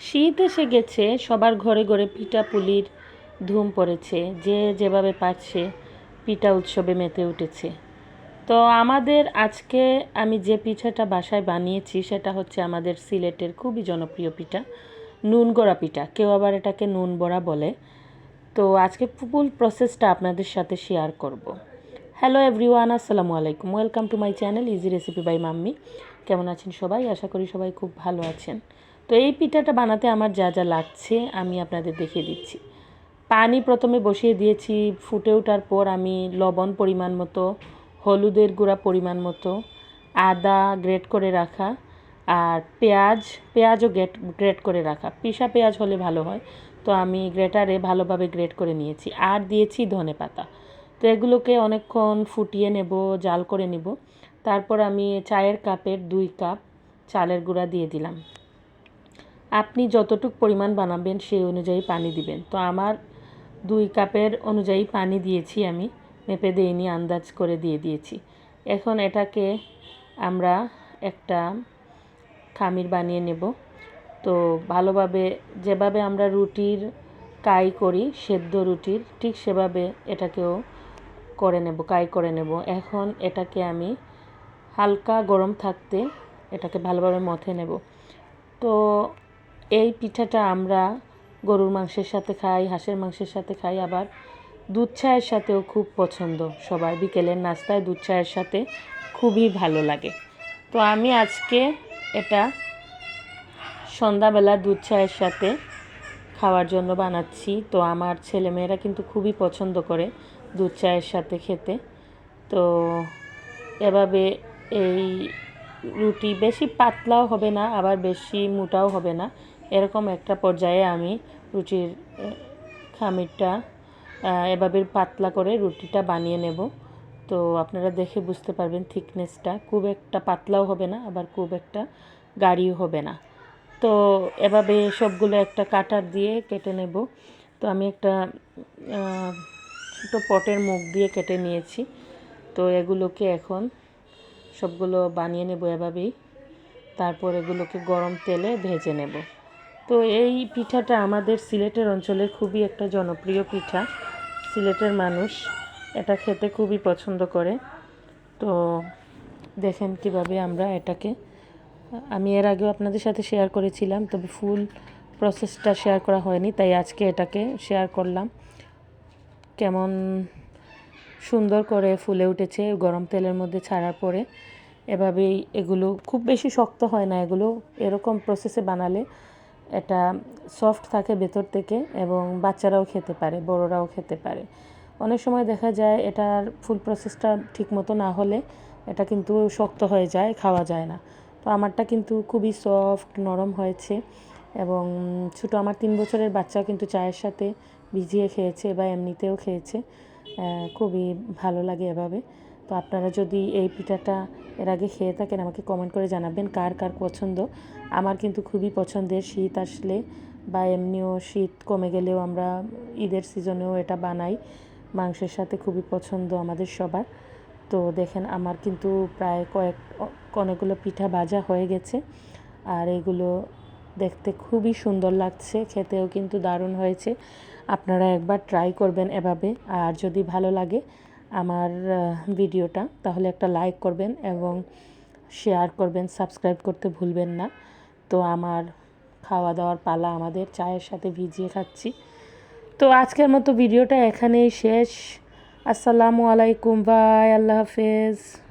শীত এসে গেছে, সবার ঘরে ঘরে পিঠা পুলির ধুম পড়েছে, যে যেভাবে পাচ্ছে পিঠা উৎসবে মেতে উঠেছে। তো আমাদের আজকে আমি যে পিঠাটা বাসায় বানিয়েছি, সেটা হচ্ছে আমাদের সিলেটের খুবই জনপ্রিয় পিঠা নুন গড়া পিঠা। কেউ আবার এটাকে নুন বড়া বলে। তো আজকে ফুল প্রসেসটা আপনাদের সাথে শেয়ার করব। হ্যালো এভরিওয়ান, আসসালামু আলাইকুম। Welcome to my channel easy recipe by mummy. কেমন আছেন সবাই? আশা করি সবাই খুব ভালো আছেন। তো এই পিঠাটা বানাতে আমার যা যা লাগছে আমি আপনাদের দেখিয়ে দিচ্ছি। পানি প্রথমে বসিয়ে দিয়েছি, ফুটে ওঠার পর আমি লবণ পরিমাণ মতো, হলুদের গুঁড়া পরিমাণ মতো, আদা গ্রেট করে রাখা আর পেঁয়াজ, পেঁয়াজও গ্রেট গ্রেট করে রাখা। পিসা পেঁয়াজ হলে ভালো হয়। তো আমি গ্রেটারে ভালোভাবে গ্রেট করে নিয়েছি। আর দিয়েছি ধনে পাতা। তো এগুলোকে অনেকক্ষণ ফুটিয়ে নেব, জাল করে নেব। তারপর আমি চায়ের কাপের দুই কাপ চালের গুঁড়া দিয়ে দিলাম। আপনি যতটুক পরিমাণ বানাবেন সেই অনুযায়ী পানি দিবেন। তো আমার দুই কাপের অনুযায়ী পানি দিয়েছি আমি, মেপে দিইনি, আন্দাজ করে দিয়ে দিয়েছি। এখন এটাকে আমরা একটা খামির বানিয়ে নেব। তো ভালোভাবে যেভাবে আমরা রুটির কাই করি, সেদ্ধ রুটির, ঠিক সেভাবে এটাকেও করে নেব, কাই করে নেব। এখন এটাকে আমি হালকা গরম থাকতে এটাকে ভালোভাবে মথে নেব। তো এই পিঠাটা আমরা গরুর মাংসের সাথে খাই, হাঁসের মাংসের সাথে খাই, আবার দুধ চায়ের সাথেও খুব পছন্দ সবার। বিকেলের নাস্তায় দুধ চায়ের সাথে খুবই ভালো লাগে। তো আমি আজকে এটা সন্ধ্যাবেলা দুধ চায়ের সাথে খাওয়ার জন্য বানাচ্ছি। তো আমার ছেলেমেয়েরা কিন্তু খুবই পছন্দ করে দুধ চায়ের সাথে খেতে। তো এভাবে এই রুটি বেশি পাতলাও হবে না, আবার বেশি মোটাও হবে না। এরকম একটা পর্যায়ে আমি রুটির, খামিরটা এভাবে পাতলা করে রুটিটা বানিয়ে নেব। তো আপনারা দেখে বুঝতে পারবেন থিকনেসটা। খুব একটা পাতলাও হবে না, আবার খুব একটা গাড়িও হবে না। তো এভাবে সবগুলো একটা কাটার দিয়ে কেটে নেব। তো আমি একটা ছোটো পটের মুখ দিয়ে কেটে নিয়েছি। তো এগুলোকে এখন সবগুলো বানিয়ে নেব এভাবেই। তারপর এগুলোকে গরম তেলে ভেজে নেব। তো এই পিঠাটা আমাদের সিলেটের অঞ্চলে খুবই একটা জনপ্রিয় পিঠা, সিলেটের মানুষ। এটা খেতে খুবই পছন্দ করে। তো দেখেন কীভাবে আমরা এটাকে, আমি এর আগেও আপনাদের সাথে শেয়ার করেছিলাম, তবে ফুল প্রসেসটা শেয়ার করা হয়নি, তাই আজকে এটাকে শেয়ার করলাম। কেমন সুন্দর করে ফুলে উঠেছে, গরম তেলের মধ্যে ছাড়ার পরে। এভাবেই এগুলো, খুব বেশি শক্ত হয় না, এগুলো এরকম প্রসেসে বানালে এটা সফট থাকে ভেতর থেকে এবং বাচ্চারাও খেতে পারে, বড়রাও খেতে পারে। অনেক সময় দেখা যায় এটার ফুল প্রসেসটা ঠিকমতো না হলে এটা কিন্তু শক্ত হয়ে যায়, খাওয়া যায় না। তো আমারটা কিন্তু খুবই সফট নরম হয়েছে এবং ছোটো আমার তিন বছরের বাচ্চাও কিন্তু চায়ের সাথে ভিজিয়ে খেয়েছে বা এমনিতেও খেয়েছে। খুবই ভালো লাগে এভাবে। তো আপনারা যদি এই পিঠাটা এর আগে খেয়ে থাকেন, আমাকে কমেন্ট করে জানাবেন কার কার পছন্দ। আমার কিন্তু খুবই পছন্দের শীত আসলে বা এমনিও শীত কমে গেলেও আমরা ঈদের সিজনেও এটা বানাই। মাংসের সাথে খুবই পছন্দ আমাদের সবার। তো দেখেন আমার কিন্তু প্রায় কয়েক, অনেকগুলো পিঠা ভাজা হয়ে গেছে। আর এগুলো দেখতে খুবই সুন্দর লাগছে, খেতেও কিন্তু দারুণ হয়েছে। আপনারা একবার ট্রাই করবেন এভাবে। আর যদি ভালো লাগে আমার ভিডিওটা, তাহলে একটা লাইক করবেন এবং শেয়ার করবেন সাবস্ক্রাইব করতে ভুলবেন না। তো আমার খাওয়া দাওয়ার পালা আমাদের চায়ের সাথে ভিজিয়ে খাচ্ছি। তো আজকের মতো ভিডিওটা এখানেই শেষ। আসসালামু আলাইকুম বাই আল্লাহ হাফেজ।